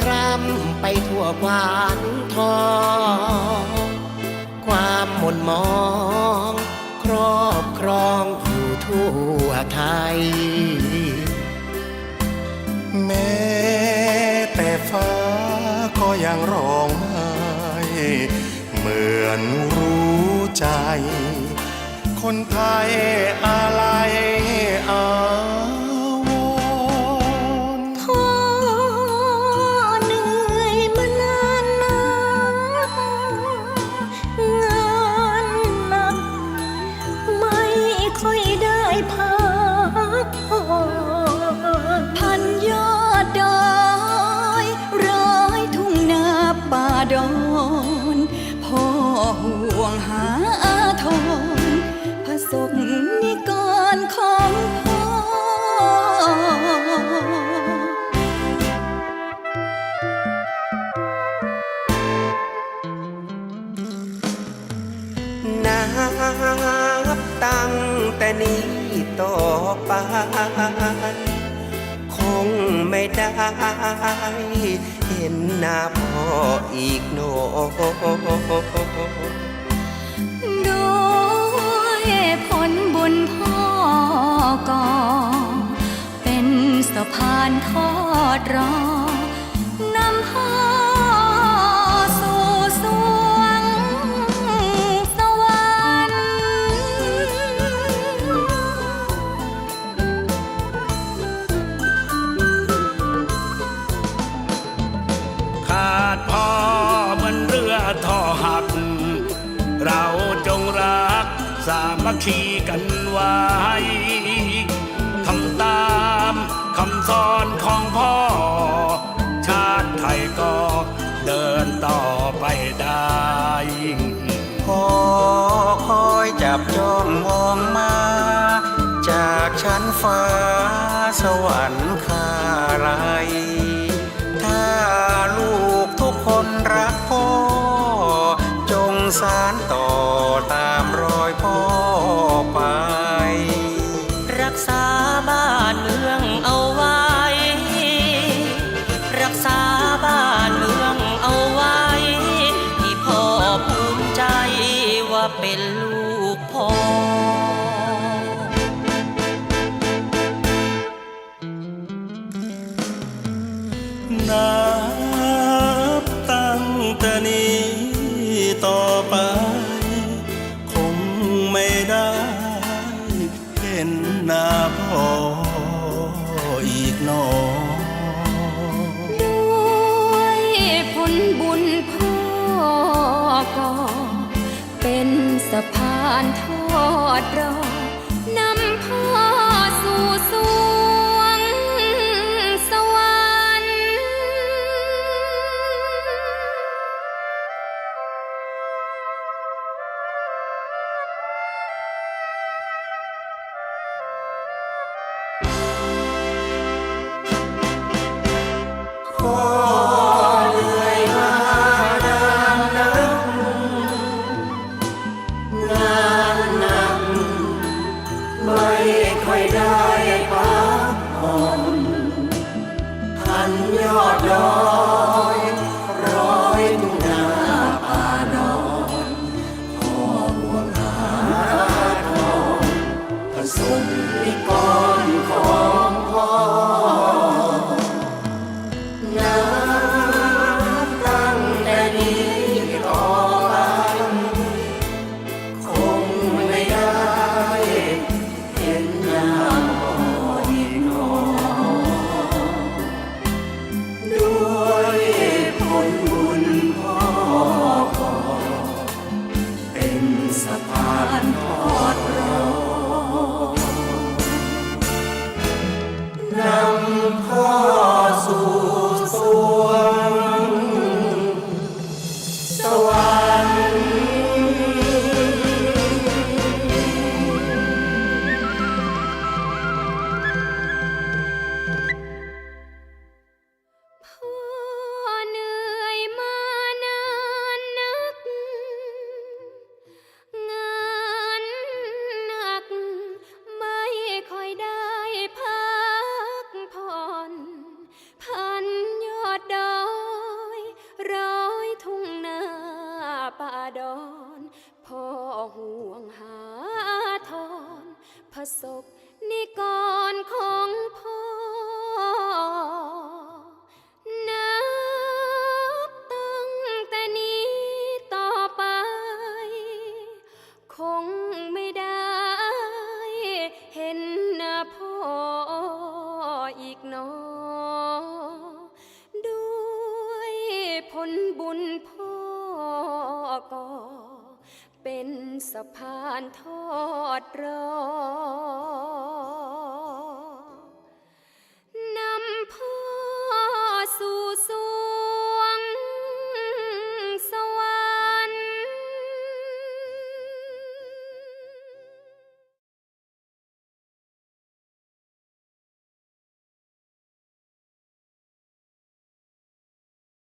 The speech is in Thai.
ครวญครำไปทั่วกวานทองความหม่นมอง ครอบครองอยู่ทั่วไทย แม้แต่ฟ้าก็ยังร้องไห้เหมือนรู้ใจ คนไทยอะไรอา ดอนพ่อห่วงหาอาทรผสมนิกรของพ่อ นับตั้งแต่นี้ต่อไป คงไม่ได้ เห็นหน้าพ่ออีกโนด้วยผลบุญพ่อก่อเป็นสะพานทอดรอนำพ่อ มัคคีกันไว้ทำตามคำสอนของพ่อ ชาติไทยก็เดินต่อไปได้พอคอยจับจ้องมองมา จากชั้นฟ้าสวรรค์คาไรถ้าลูกทุกคนรักพ่อ จงสารต่อตา หนอด้วยผลบุญพ่อก็เป็นสะพานทอดรอ สกนิกรของพ่อ นับตั้งแต่นี้ต่อไป คงไม่ได้เห็นหน้าพ่ออีกนอด้วยผลบุญพ่อก็เป็น สะพานทอดรอ